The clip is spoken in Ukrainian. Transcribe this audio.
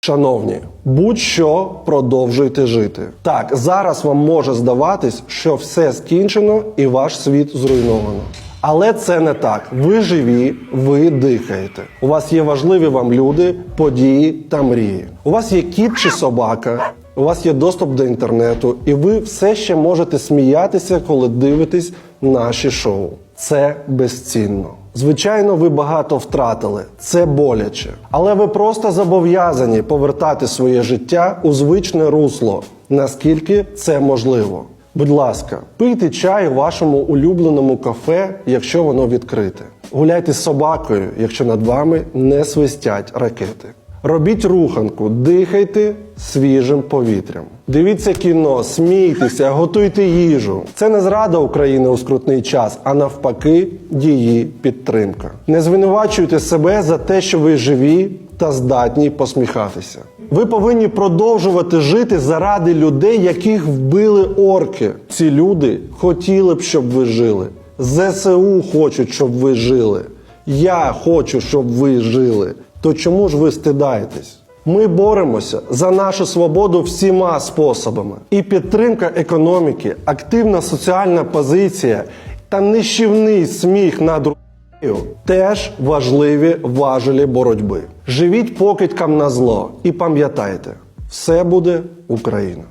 Шановні, будь-що продовжуйте жити. Так, зараз вам може здаватись, що все скінчено і ваш світ зруйновано. Але це не так. Ви живі, ви дихаєте. У вас є важливі вам люди, події та мрії. У вас є кіт чи собака, у вас є доступ до інтернету, і ви все ще можете сміятися, коли дивитесь наші шоу. Це безцінно. Звичайно, ви багато втратили, це боляче. Але ви просто зобов'язані повертати своє життя у звичне русло, наскільки це можливо. Будь ласка, пийте чай у вашому улюбленому кафе, якщо воно відкрите. Гуляйте з собакою, якщо над вами не свистять ракети. Робіть руханку, дихайте свіжим повітрям. Дивіться кіно, смійтеся, готуйте їжу. Це не зрада України у скрутний час, а навпаки, її підтримка. Не звинувачуйте себе за те, що ви живі та здатні посміхатися. Ви повинні продовжувати жити заради людей, яких вбили орки. Ці люди хотіли б, щоб ви жили. ЗСУ хочуть, щоб ви жили. Я хочу, щоб ви жили. То чому ж ви стидаєтесь? Ми боремося за нашу свободу всіма способами. І підтримка економіки, активна соціальна позиція та нищівний сміх над Росією теж важливі важелі боротьби. Живіть покидькам на зло і пам'ятайте, все буде Україна.